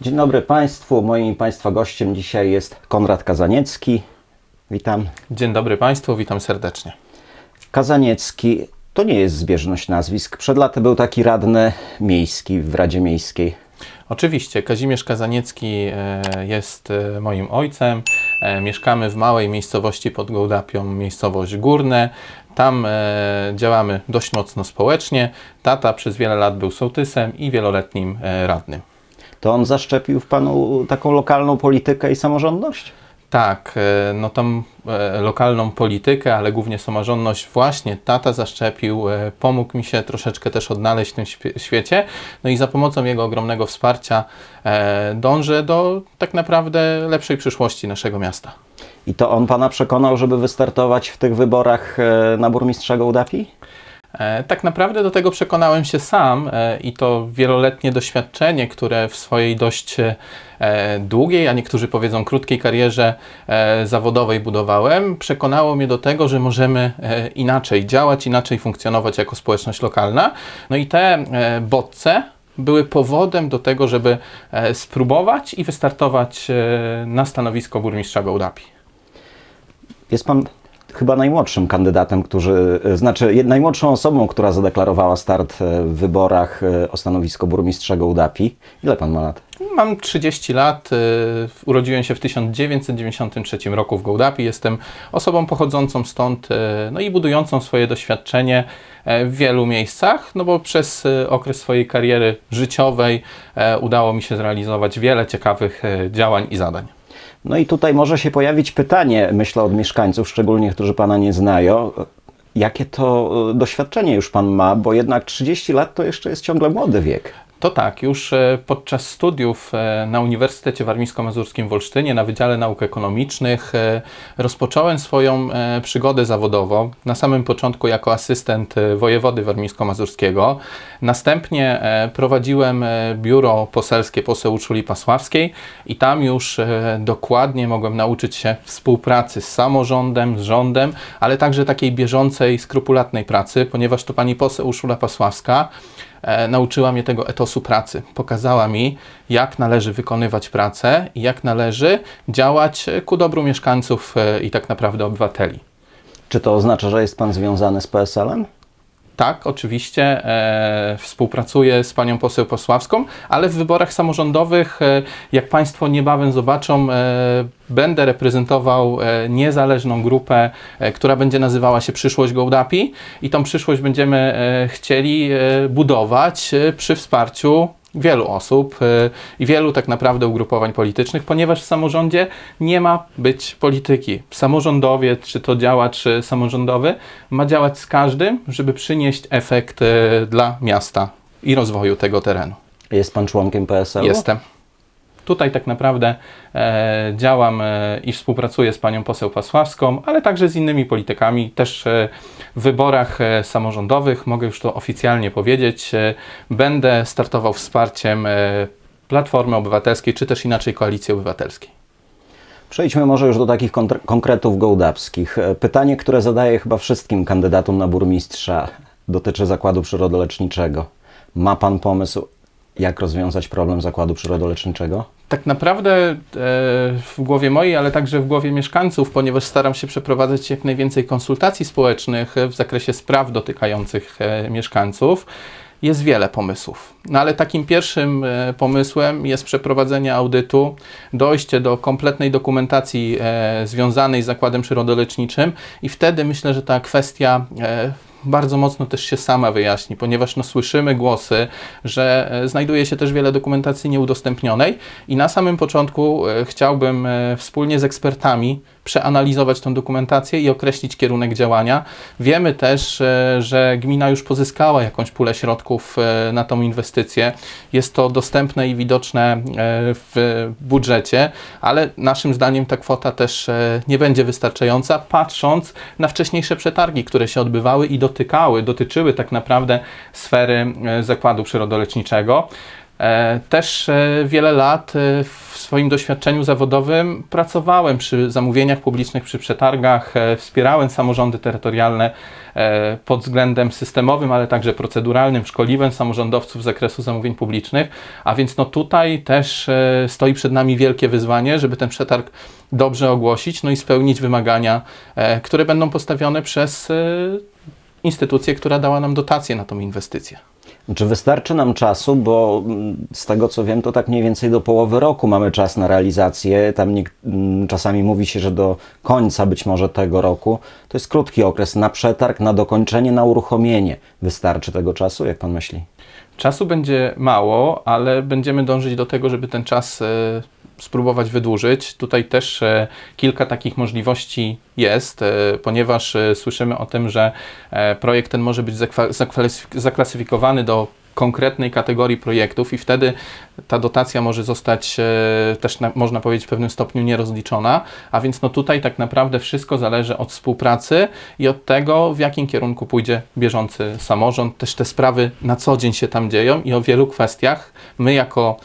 Dzień dobry Państwu. Moim Państwa gościem dzisiaj jest Konrad Kazaniecki. Witam. Dzień dobry Państwu, witam serdecznie. Kazaniecki to nie jest zbieżność nazwisk. Przed laty był taki radny miejski w Radzie Miejskiej. Oczywiście, Kazimierz Kazaniecki e, jest e, moim ojcem. E, Mieszkamy w małej miejscowości pod Gołdapią, miejscowość Górne. Tam działamy dość mocno społecznie. Tata przez wiele lat był sołtysem i wieloletnim radnym. To on zaszczepił w Panu taką lokalną politykę i samorządność? Tak, e, no tą e, lokalną politykę, ale głównie samorządność właśnie tata zaszczepił, e, pomógł mi się troszeczkę też odnaleźć w tym świe- świecie, no i za pomocą jego ogromnego wsparcia dążę do tak naprawdę lepszej przyszłości naszego miasta. I to on Pana przekonał, żeby wystartować w tych wyborach na burmistrza Gołdapi? E, Tak naprawdę do tego przekonałem się sam e, i to wieloletnie doświadczenie, które w swojej dość e, długiej, a niektórzy powiedzą krótkiej karierze zawodowej budowałem, przekonało mnie do tego, że możemy inaczej działać, inaczej funkcjonować jako społeczność lokalna. No i te e, bodźce były powodem do tego, żeby spróbować i wystartować na stanowisko burmistrza Gołdapi. Jest Pan chyba najmłodszym kandydatem, który, e, znaczy najmłodszą osobą, która zadeklarowała start e, w wyborach e, o stanowisko burmistrza Gołdapi. Ile Pan ma lat? Mam 30 lat, urodziłem się w 1993 roku w Gołdapi. Jestem osobą pochodzącą stąd, no i budującą swoje doświadczenie w wielu miejscach, no bo przez okres swojej kariery życiowej udało mi się zrealizować wiele ciekawych działań i zadań. No i tutaj może się pojawić pytanie, myślę, od mieszkańców, szczególnie którzy Pana nie znają. Jakie to e, doświadczenie już Pan ma, bo jednak 30 lat to jeszcze jest ciągle młody wiek. To tak, już e, podczas studiów e, na Uniwersytecie Warmińsko-Mazurskim w Olsztynie na Wydziale Nauk Ekonomicznych e, rozpocząłem swoją przygodę zawodową. Na samym początku jako asystent wojewody warmińsko-mazurskiego. Następnie prowadziłem biuro poselskie poseł Uczuli Pasławskiej i tam już dokładnie mogłem nauczyć się współpracy z samorządem, z rządem, ale także takiej bieżącej, skrupulatnej pracy, ponieważ to pani poseł Urszula Pasławska e, nauczyła mnie tego etosu pracy. Pokazała mi, jak należy wykonywać pracę i jak należy działać e, ku dobru mieszkańców e, i tak naprawdę obywateli. Czy to oznacza, że jest Pan związany z PSL-em? Tak, oczywiście e, współpracuję z panią poseł Posławską, ale w wyborach samorządowych, e, jak Państwo niebawem zobaczą, e, będę reprezentował e, niezależną grupę, e, która będzie nazywała się Przyszłość Gołdapi i tą przyszłość będziemy e, chcieli e, budować e, przy wsparciu wielu osób e, i wielu tak naprawdę ugrupowań politycznych, ponieważ w samorządzie nie ma być polityki. Samorządowiec, czy to działacz samorządowy, ma działać z każdym, żeby przynieść efekt e, dla miasta i rozwoju tego terenu. Jest Pan członkiem PSL-u? Jestem. Tutaj tak naprawdę e, działam e, i współpracuję z panią poseł Pasławską, ale także z innymi politykami. Też e, w wyborach samorządowych, mogę już to oficjalnie powiedzieć, będę startował wsparciem Platformy Obywatelskiej, czy też inaczej Koalicji Obywatelskiej. Przejdźmy może już do takich konkretów gołdapskich. Pytanie, które zadaję chyba wszystkim kandydatom na burmistrza, dotyczy zakładu przyrodoleczniczego. Ma Pan pomysł, jak rozwiązać problem zakładu przyrodoleczniczego? Tak naprawdę e, w głowie mojej, ale także w głowie mieszkańców, ponieważ staram się przeprowadzać jak najwięcej konsultacji społecznych w zakresie spraw dotykających e, mieszkańców, jest wiele pomysłów. No ale takim pierwszym e, pomysłem jest przeprowadzenie audytu, dojście do kompletnej dokumentacji e, związanej z zakładem przyrodoleczniczym i wtedy myślę, że ta kwestia e, bardzo mocno też się sama wyjaśni, ponieważ no, słyszymy głosy, że e, znajduje się też wiele dokumentacji nieudostępnionej i na samym początku e, chciałbym e, wspólnie z ekspertami przeanalizować tę dokumentację i określić kierunek działania. Wiemy też, e, że gmina już pozyskała jakąś pulę środków e, na tą inwestycję. Jest to dostępne i widoczne e, w budżecie, ale naszym zdaniem ta kwota też nie będzie wystarczająca, patrząc na wcześniejsze przetargi, które się odbywały i dotykały, dotyczyły tak naprawdę sfery zakładu przyrodoleczniczego. E, Też e, wiele lat e, w swoim doświadczeniu zawodowym pracowałem przy zamówieniach publicznych, przy przetargach, wspierałem samorządy terytorialne pod względem systemowym, ale także proceduralnym, szkoliłem samorządowców z zakresu zamówień publicznych, a więc no tutaj też stoi przed nami wielkie wyzwanie, żeby ten przetarg dobrze ogłosić, no i spełnić wymagania, które będą postawione przez instytucję, która dała nam dotację na tą inwestycję. Czy wystarczy nam czasu, bo mm, z tego co wiem, to tak mniej więcej do połowy roku mamy czas na realizację. Tam nie, mm, czasami mówi się, że do końca być może tego roku. To jest krótki okres na przetarg, na dokończenie, na uruchomienie. Wystarczy tego czasu, jak pan myśli? Czasu będzie mało, ale będziemy dążyć do tego, żeby ten czas e, spróbować wydłużyć. Tutaj też e, kilka takich możliwości jest, e, ponieważ e, słyszymy o tym, że projekt ten może być zaklasyfikowany do konkretnej kategorii projektów i wtedy ta dotacja może zostać też, na, można powiedzieć, w pewnym stopniu nierozliczona, a więc no tutaj tak naprawdę wszystko zależy od współpracy i od tego, w jakim kierunku pójdzie bieżący samorząd. Też te sprawy na co dzień się tam dzieją i o wielu kwestiach my jako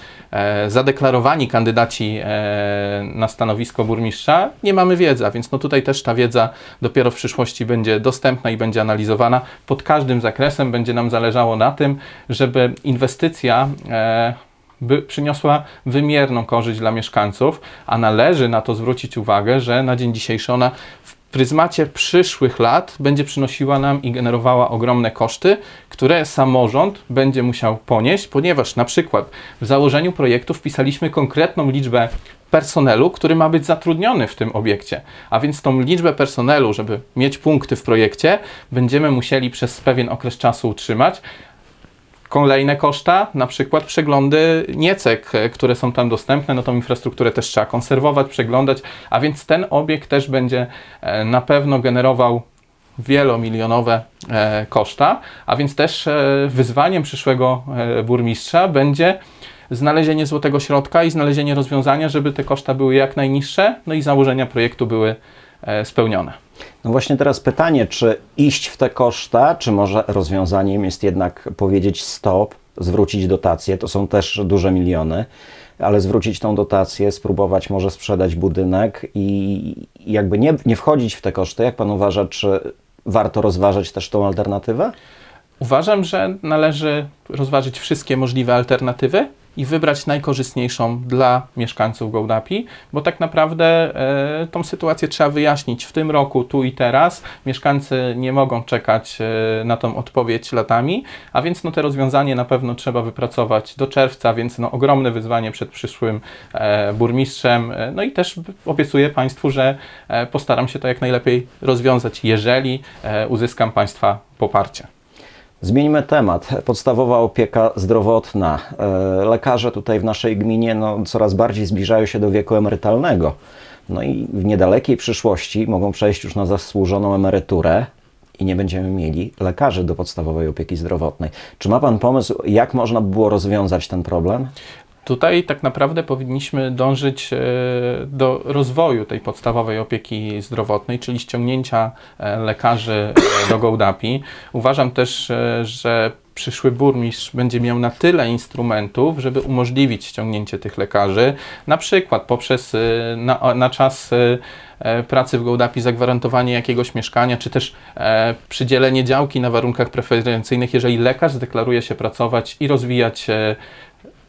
zadeklarowani kandydaci e, na stanowisko burmistrza nie mamy wiedzy, a więc no tutaj też ta wiedza dopiero w przyszłości będzie dostępna i będzie analizowana. Pod każdym zakresem będzie nam zależało na tym, żeby inwestycja e, by przyniosła wymierną korzyść dla mieszkańców, a należy na to zwrócić uwagę, że na dzień dzisiejszy ona w pryzmacie przyszłych lat będzie przynosiła nam i generowała ogromne koszty, które samorząd będzie musiał ponieść, ponieważ na przykład w założeniu projektu wpisaliśmy konkretną liczbę personelu, który ma być zatrudniony w tym obiekcie. A więc tą liczbę personelu, żeby mieć punkty w projekcie, będziemy musieli przez pewien okres czasu utrzymać. Kolejne koszta, na przykład przeglądy niecek, e, które są tam dostępne, no tą infrastrukturę też trzeba konserwować, przeglądać, a więc ten obiekt też będzie e, na pewno generował wielomilionowe e, koszta, a więc też wyzwaniem przyszłego burmistrza będzie znalezienie złotego środka i znalezienie rozwiązania, żeby te koszta były jak najniższe, no i założenia projektu były spełnione. No właśnie teraz pytanie, czy iść w te koszta, czy może rozwiązaniem jest jednak powiedzieć stop, zwrócić dotację, to są też duże miliony, ale zwrócić tą dotację, spróbować może sprzedać budynek i jakby nie, nie wchodzić w te koszty. Jak pan uważa, czy warto rozważać też tą alternatywę? Uważam, że należy rozważyć wszystkie możliwe alternatywy i wybrać najkorzystniejszą dla mieszkańców Gołdapi, bo tak naprawdę e, tą sytuację trzeba wyjaśnić w tym roku, tu i teraz. Mieszkańcy nie mogą czekać e, na tą odpowiedź latami, a więc no, te rozwiązanie na pewno trzeba wypracować do czerwca, więc no, ogromne wyzwanie przed przyszłym e, burmistrzem. E, no i też obiecuję Państwu, że e, postaram się to jak najlepiej rozwiązać, jeżeli e, uzyskam Państwa poparcie. Zmieńmy temat. Podstawowa opieka zdrowotna. E, Lekarze tutaj w naszej gminie no, coraz bardziej zbliżają się do wieku emerytalnego. No i w niedalekiej przyszłości mogą przejść już na zasłużoną emeryturę i nie będziemy mieli lekarzy do podstawowej opieki zdrowotnej. Czy ma Pan pomysł, jak można by było rozwiązać ten problem? Tutaj tak naprawdę powinniśmy dążyć e, do rozwoju tej podstawowej opieki zdrowotnej, czyli ściągnięcia e, lekarzy e, do Gołdapi. Uważam też, że przyszły burmistrz będzie miał na tyle instrumentów, żeby umożliwić ściągnięcie tych lekarzy, na przykład poprzez na, na czas pracy w Gołdapi zagwarantowanie jakiegoś mieszkania, czy też przydzielenie działki na warunkach preferencyjnych, jeżeli lekarz zdeklaruje się pracować i rozwijać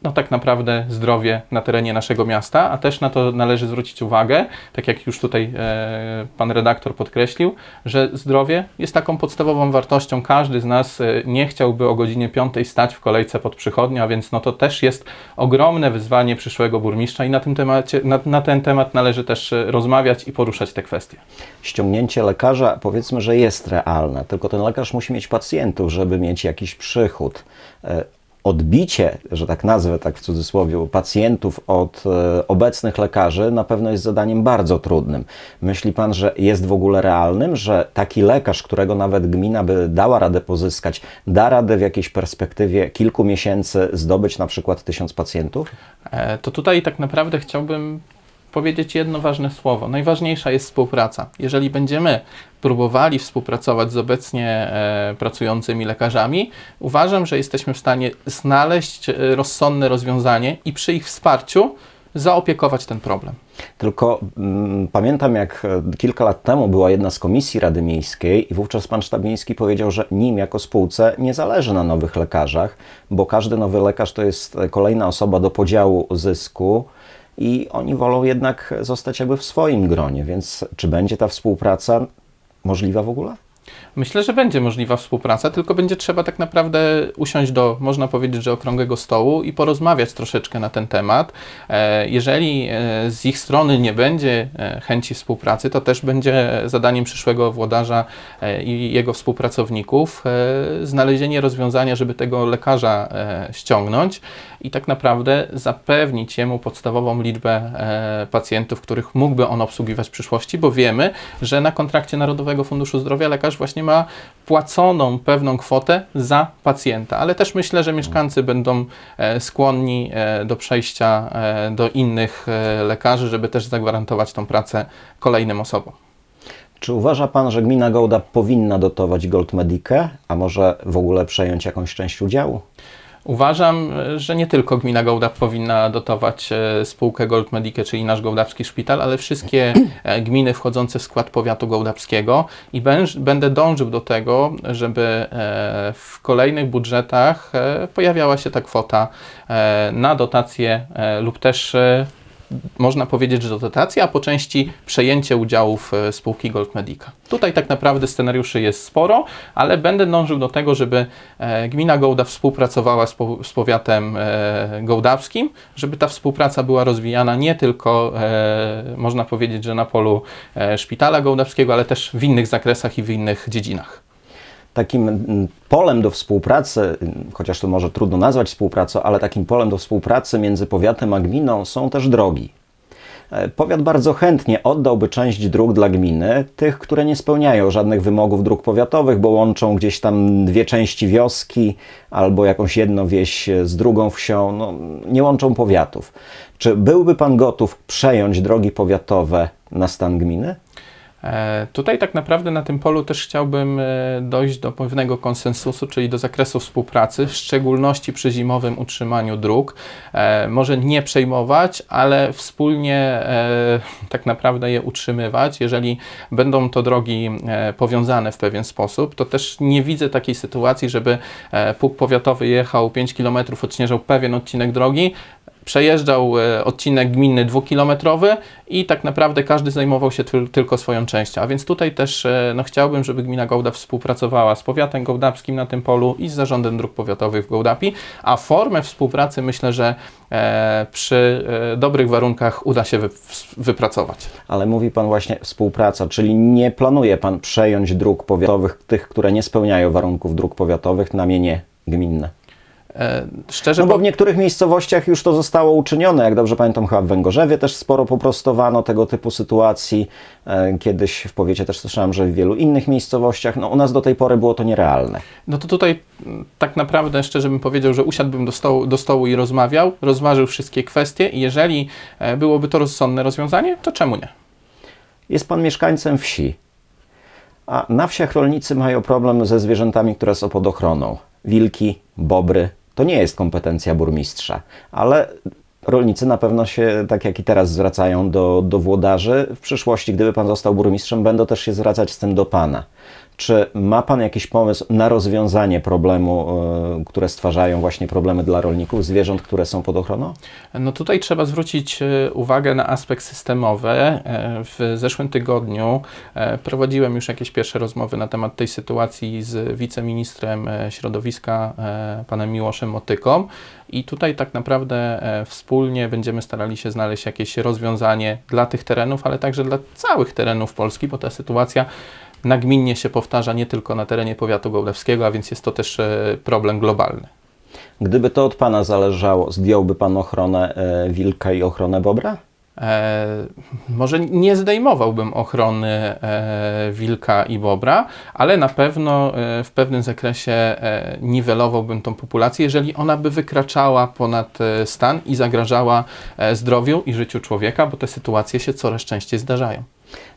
no tak naprawdę zdrowie na terenie naszego miasta, a też na to należy zwrócić uwagę, tak jak już tutaj e, pan redaktor podkreślił, że zdrowie jest taką podstawową wartością. Każdy z nas e, nie chciałby o godzinie 5 stać w kolejce pod przychodnią, a więc no to też jest ogromne wyzwanie przyszłego burmistrza i na, tym temacie, na, na ten temat należy też e, rozmawiać i poruszać te kwestie. Ściągnięcie lekarza powiedzmy, że jest realne, tylko ten lekarz musi mieć pacjentów, żeby mieć jakiś przychód. Odbicie, że tak nazwę, tak w cudzysłowie, pacjentów od e, obecnych lekarzy na pewno jest zadaniem bardzo trudnym. Myśli Pan, że jest w ogóle realnym, że taki lekarz, którego nawet gmina by dała radę pozyskać, da radę w jakiejś perspektywie kilku miesięcy zdobyć na przykład tysiąc pacjentów? E, To tutaj tak naprawdę chciałbym powiedzieć jedno ważne słowo. Najważniejsza jest współpraca. Jeżeli będziemy próbowali współpracować z obecnie e, pracującymi lekarzami, uważam, że jesteśmy w stanie znaleźć e, rozsądne rozwiązanie i przy ich wsparciu zaopiekować ten problem. Tylko mm, pamiętam, jak e, kilka lat temu była jedna z komisji Rady Miejskiej i wówczas pan sztab miejski powiedział, że nim jako spółce nie zależy na nowych lekarzach, bo każdy nowy lekarz to jest kolejna osoba do podziału zysku i oni wolą jednak zostać jakby w swoim gronie, więc czy będzie ta współpraca możliwa w ogóle? Myślę, że będzie możliwa współpraca, tylko będzie trzeba tak naprawdę usiąść do, można powiedzieć, że okrągłego stołu i porozmawiać troszeczkę na ten temat. E, Jeżeli e, z ich strony nie będzie e, chęci współpracy, to też będzie zadaniem przyszłego włodarza i jego współpracowników znalezienie rozwiązania, żeby tego lekarza ściągnąć i tak naprawdę zapewnić jemu podstawową liczbę pacjentów, których mógłby on obsługiwać w przyszłości, bo wiemy, że na kontrakcie Narodowego Funduszu Zdrowia lekarz właśnie ma płaconą pewną kwotę za pacjenta, ale też myślę, że mieszkańcy będą e, skłonni e, do przejścia e, do innych lekarzy, żeby też zagwarantować tą pracę kolejnym osobom. Czy uważa pan, że gmina Gołda powinna dotować Gold Medikę, a może w ogóle przejąć jakąś część udziału? Uważam, że nie tylko gmina Gołdap powinna dotować e, spółkę Gold Medica, czyli nasz gołdapski szpital, ale wszystkie e, gminy wchodzące w skład powiatu gołdapskiego i będę dążył do tego, żeby e, w kolejnych budżetach pojawiała się ta kwota na dotacje lub też można powiedzieć, że dotacja, a po części przejęcie udziałów e, spółki Gold Medica. Tutaj tak naprawdę scenariuszy jest sporo, ale będę dążył do tego, żeby e, gmina Gołda współpracowała z, z powiatem e, gołdapskim, żeby ta współpraca była rozwijana nie tylko, można powiedzieć, że na polu szpitala gołdapskiego, ale też w innych zakresach i w innych dziedzinach. Takim mm, polem do współpracy, mm, chociaż to może trudno nazwać współpracą, ale takim polem do współpracy między powiatem a gminą są też drogi. E, Powiat bardzo chętnie oddałby część dróg dla gminy, tych, które nie spełniają żadnych wymogów dróg powiatowych, bo łączą gdzieś tam dwie części wioski albo jakąś jedną wieś z drugą wsią, no, nie łączą powiatów. Czy byłby Pan gotów przejąć drogi powiatowe na stan gminy? E, Tutaj tak naprawdę na tym polu też chciałbym e, dojść do pewnego konsensusu, czyli do zakresu współpracy, w szczególności przy zimowym utrzymaniu dróg. E, Może nie przejmować, ale wspólnie tak naprawdę je utrzymywać. Jeżeli będą to drogi powiązane w pewien sposób, to też nie widzę takiej sytuacji, żeby pług powiatowy jechał 5 km, odśnieżał pewien odcinek drogi, przejeżdżał e, odcinek gminny dwukilometrowy i tak naprawdę każdy zajmował się tyl- tylko swoją częścią. A więc tutaj też e, no, chciałbym, żeby gmina Gołda współpracowała z powiatem gołdapskim na tym polu i z zarządem dróg powiatowych w Gołdapi, a formę współpracy myślę, że e, przy e, dobrych warunkach uda się wy- wypracować. Ale mówi Pan właśnie współpraca, czyli nie planuje Pan przejąć dróg powiatowych, tych, które nie spełniają warunków dróg powiatowych na mienie gminne. E, Szczerze No bo w niektórych miejscowościach już to zostało uczynione. Jak dobrze pamiętam, chyba w Węgorzewie też sporo poprostowano tego typu sytuacji. E, Kiedyś w powiecie też słyszałem, że w wielu innych miejscowościach. No u nas do tej pory było to nierealne. No to tutaj mm, tak naprawdę szczerze bym powiedział, że usiadłbym do stołu, do stołu i rozmawiał, rozważył wszystkie kwestie i jeżeli e, byłoby to rozsądne rozwiązanie, to czemu nie? Jest Pan mieszkańcem wsi, a na wsiach rolnicy mają problem ze zwierzętami, które są pod ochroną. Wilki, bobry. To nie jest kompetencja burmistrza, ale rolnicy na pewno się, tak jak i teraz, zwracają do, do włodarzy. W przyszłości, gdyby Pan został burmistrzem, będą też się zwracać z tym do Pana. Czy ma Pan jakiś pomysł na rozwiązanie problemu, e, które stwarzają właśnie problemy dla rolników, zwierząt, które są pod ochroną? No tutaj trzeba zwrócić e, uwagę na aspekt systemowy. E, W zeszłym tygodniu prowadziłem już jakieś pierwsze rozmowy na temat tej sytuacji z wiceministrem środowiska, panem Miłoszem Motyką. I tutaj tak naprawdę wspólnie będziemy starali się znaleźć jakieś rozwiązanie dla tych terenów, ale także dla całych terenów Polski, bo ta sytuacja nagminnie się powtarza nie tylko na terenie powiatu gołdawskiego, a więc jest to też e, problem globalny. Gdyby to od Pana zależało, zdjąłby Pan ochronę e, wilka i ochronę bobra? E, może nie zdejmowałbym ochrony e, wilka i bobra, ale na pewno e, w pewnym zakresie e, niwelowałbym tą populację, jeżeli ona by wykraczała ponad e, stan i zagrażała e, zdrowiu i życiu człowieka, bo te sytuacje się coraz częściej zdarzają.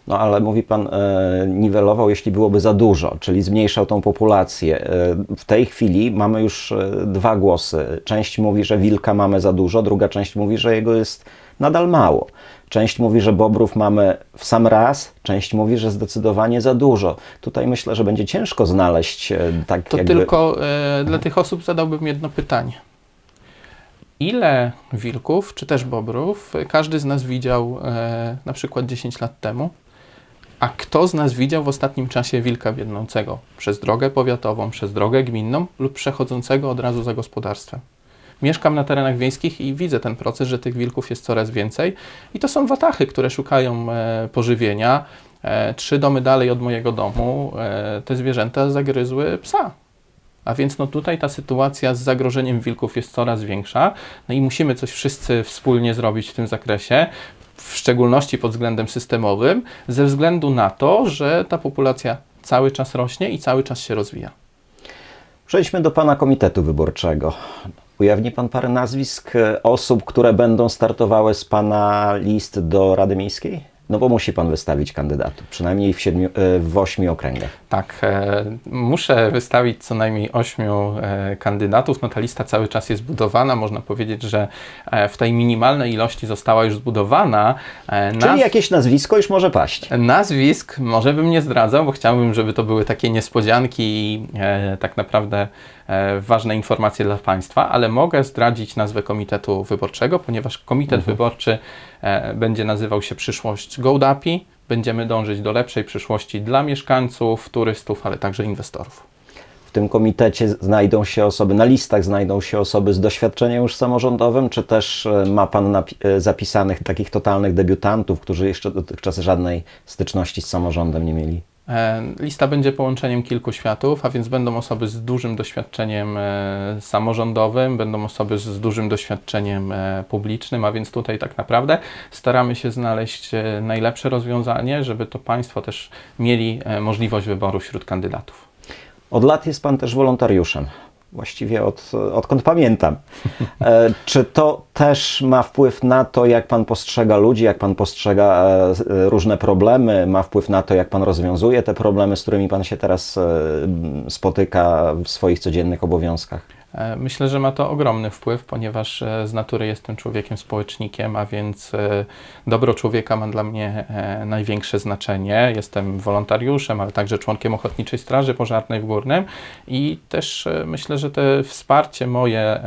No ale mówi pan, e, niwelował, jeśli byłoby za dużo, czyli zmniejszał tą populację. E, w tej chwili mamy już e, dwa głosy. Część mówi, że wilka mamy za dużo, druga część mówi, że jego jest nadal mało. Część mówi, że bobrów mamy w sam raz, część mówi, że zdecydowanie za dużo. Tutaj myślę, że będzie ciężko znaleźć e, tak To jakby... tylko e, dla tych osób zadałbym jedno pytanie. Ile wilków, czy też bobrów, każdy z nas widział e, na przykład 10 lat temu? A kto z nas widział w ostatnim czasie wilka biegnącego przez drogę powiatową, przez drogę gminną lub przechodzącego od razu za gospodarstwem? Mieszkam na terenach wiejskich i widzę ten proces, że tych wilków jest coraz więcej. I to są watachy, które szukają e, pożywienia. E, trzy domy dalej od mojego domu e, te zwierzęta zagryzły psa. A więc no tutaj ta sytuacja z zagrożeniem wilków jest coraz większa. No i musimy coś wszyscy wspólnie zrobić w tym zakresie, w szczególności pod względem systemowym, ze względu na to, że ta populacja cały czas rośnie i cały czas się rozwija. Przejdźmy do pana komitetu wyborczego. Ujawni pan parę nazwisk e, osób, które będą startowały z pana list do Rady Miejskiej? No bo musi pan wystawić kandydatów, przynajmniej w, siedmiu, e, w ośmiu okręgach. Tak, e, muszę wystawić co najmniej ośmiu e, kandydatów. No ta lista cały czas jest budowana. Można powiedzieć, że e, w tej minimalnej ilości została już zbudowana. E, Czyli jakieś nazwisko już może paść. Nazwisk może bym nie zdradzał, bo chciałbym, żeby to były takie niespodzianki i e, tak naprawdę e, ważne informacje dla Państwa, ale mogę zdradzić nazwę Komitetu Wyborczego, ponieważ Komitet Wyborczy e, będzie nazywał się Przyszłość Gołdapi. Będziemy dążyć do lepszej przyszłości dla mieszkańców, turystów, ale także inwestorów. W tym komitecie znajdą się osoby, na listach znajdą się osoby z doświadczeniem już samorządowym, czy też e, ma pan e, zapisanych takich totalnych debiutantów, którzy jeszcze dotychczas żadnej styczności z samorządem nie mieli? E, Lista będzie połączeniem kilku światów, a więc będą osoby z dużym doświadczeniem e, samorządowym, będą osoby z dużym doświadczeniem e, publicznym, a więc tutaj tak naprawdę staramy się znaleźć najlepsze rozwiązanie, żeby to Państwo też mieli możliwość wyboru wśród kandydatów. Od lat jest pan też wolontariuszem. Właściwie od, odkąd pamiętam. E, czy to też ma wpływ na to, jak pan postrzega ludzi, jak pan postrzega e, e, różne problemy, ma wpływ na to, jak pan rozwiązuje te problemy, z którymi pan się teraz spotyka w swoich codziennych obowiązkach? E, Myślę, że ma to ogromny wpływ, ponieważ e, z natury jestem człowiekiem społecznikiem, a więc e, dobro człowieka ma dla mnie największe znaczenie. Jestem wolontariuszem, ale także członkiem Ochotniczej Straży Pożarnej w Górnym i też myślę, że te wsparcie moje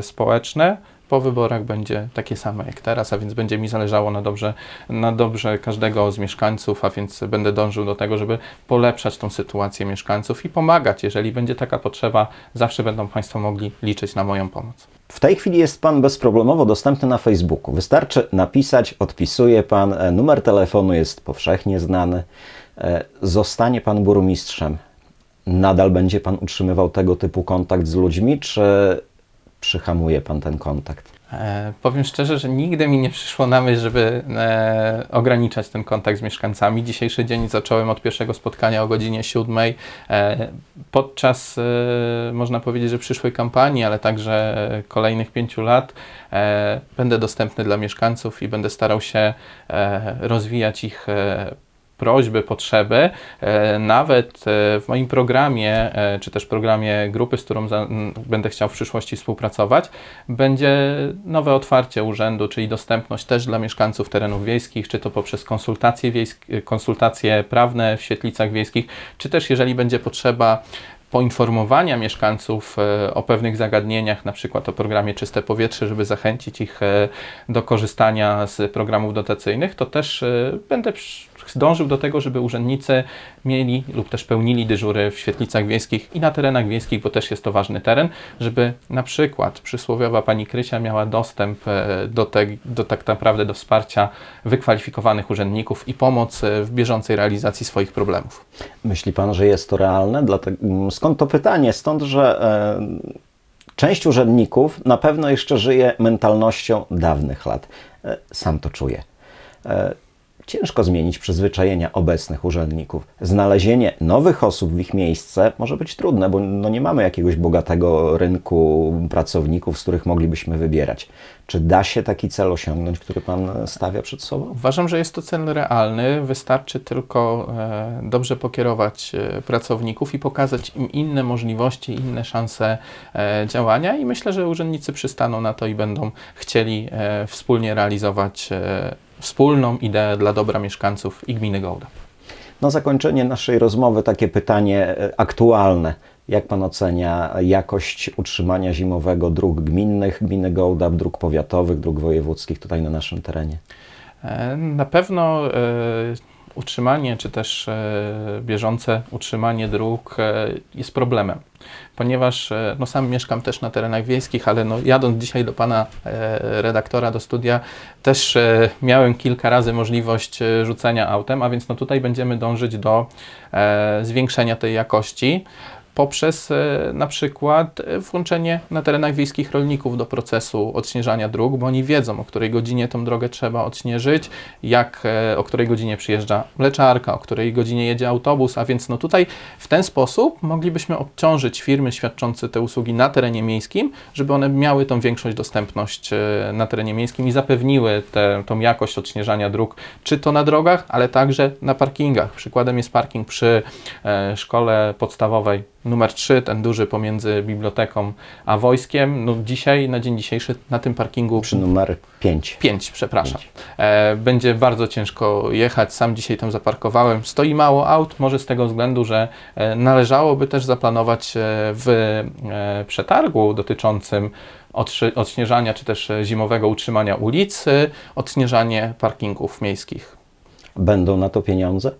społeczne po wyborach będzie takie same jak teraz, a więc będzie mi zależało na dobrze, na dobrze każdego z mieszkańców, a więc będę dążył do tego, żeby polepszać tą sytuację mieszkańców i pomagać. Jeżeli będzie taka potrzeba, zawsze będą Państwo mogli liczyć na moją pomoc. W tej chwili jest Pan bezproblemowo dostępny na Facebooku. Wystarczy napisać, odpisuje Pan, e, numer telefonu jest powszechnie znany. E, Zostanie Pan burmistrzem. Nadal będzie Pan utrzymywał tego typu kontakt z ludźmi, czy przyhamuje Pan ten kontakt? E, powiem szczerze, że nigdy mi nie przyszło na myśl, żeby e, ograniczać ten kontakt z mieszkańcami. Dzisiejszy dzień zacząłem od pierwszego spotkania o godzinie 7. E, podczas, e, można powiedzieć, że przyszłej kampanii, ale także e, kolejnych pięciu lat e, będę dostępny dla mieszkańców i będę starał się e, rozwijać ich e, prośby, potrzeby. E, Nawet e, w moim programie, e, czy też programie grupy, z którą będę chciał w przyszłości współpracować, będzie nowe otwarcie urzędu, czyli dostępność też dla mieszkańców terenów wiejskich, czy to poprzez konsultacje, wiejsk- konsultacje prawne w świetlicach wiejskich, czy też jeżeli będzie potrzeba poinformowania mieszkańców o pewnych zagadnieniach, na przykład o programie Czyste Powietrze, żeby zachęcić ich do korzystania z programów dotacyjnych, to też będę dążył do tego, żeby urzędnicy mieli lub też pełnili dyżury w świetlicach wiejskich i na terenach wiejskich, bo też jest to ważny teren, żeby na przykład przysłowiowa pani Krysia miała dostęp e, do, te, do tak naprawdę do wsparcia wykwalifikowanych urzędników i pomoc e, w bieżącej realizacji swoich problemów. Myśli Pan, że jest to realne? Dlatego, mm, skąd to pytanie? Stąd, że e, Część urzędników na pewno jeszcze żyje mentalnością dawnych lat. Sam to czuję. Ciężko zmienić przyzwyczajenia obecnych urzędników. Znalezienie nowych osób w ich miejsce może być trudne, bo no nie mamy jakiegoś bogatego rynku pracowników, z których moglibyśmy wybierać. Czy da się taki cel osiągnąć, który Pan stawia przed sobą? Uważam, że jest to cel realny. Wystarczy tylko e, dobrze pokierować e, pracowników i pokazać im inne możliwości, inne szanse e, działania i myślę, że urzędnicy przystaną na to i będą chcieli wspólnie realizować wspólną ideę dla dobra mieszkańców i gminy Gołda. Na zakończenie naszej rozmowy takie pytanie e, aktualne. Jak Pan ocenia jakość utrzymania zimowego dróg gminnych, gminy Gołdap, dróg powiatowych, dróg wojewódzkich tutaj na naszym terenie? E, Na pewno e, utrzymanie, czy też e, bieżące utrzymanie dróg e, jest problemem, ponieważ e, no, sam mieszkam też na terenach wiejskich, ale no, jadąc dzisiaj do pana redaktora do studia, też miałem kilka razy możliwość rzucenia autem, a więc no, tutaj będziemy dążyć do zwiększenia tej jakości poprzez e, na przykład e, włączenie na terenach wiejskich rolników do procesu odśnieżania dróg, bo oni wiedzą, o której godzinie tą drogę trzeba odśnieżyć, jak, e, o której godzinie przyjeżdża mleczarka, o której godzinie jedzie autobus, a więc no tutaj w ten sposób moglibyśmy obciążyć firmy świadczące te usługi na terenie miejskim, żeby one miały tą większość dostępność na terenie miejskim i zapewniły tę tą jakość odśnieżania dróg, czy to na drogach, ale także na parkingach. Przykładem jest parking przy szkole podstawowej numer 3, ten duży pomiędzy biblioteką a wojskiem. No dzisiaj, na dzień dzisiejszy, na tym parkingu Przy numer 5. 5, przepraszam. E, będzie bardzo ciężko jechać. Sam dzisiaj tam zaparkowałem. Stoi mało aut, może z tego względu, że e, należałoby też zaplanować e, w e, przetargu dotyczącym odśnieżania czy też zimowego utrzymania ulic, e, odśnieżanie parkingów miejskich. Będą na to pieniądze?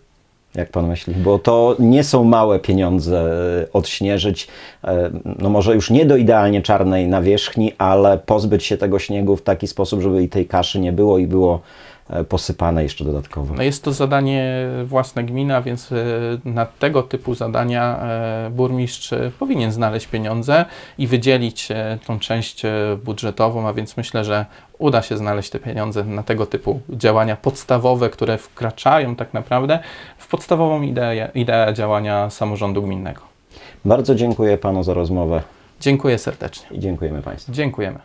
Jak pan myśli? Bo to nie są małe pieniądze e, odśnieżyć, e, no może już nie do idealnie czarnej nawierzchni, ale pozbyć się tego śniegu w taki sposób, żeby i tej kaszy nie było i było posypane jeszcze dodatkowo. No jest to zadanie własne gminy, a więc e, na tego typu zadania e, burmistrz e, powinien znaleźć pieniądze i wydzielić e, tą część e, budżetową, a więc myślę, że uda się znaleźć te pieniądze na tego typu działania podstawowe, które wkraczają tak naprawdę w podstawową ideę, ideę działania samorządu gminnego. Bardzo dziękuję panu za rozmowę Dziękuję serdecznie. i dziękujemy państwu. Dziękujemy.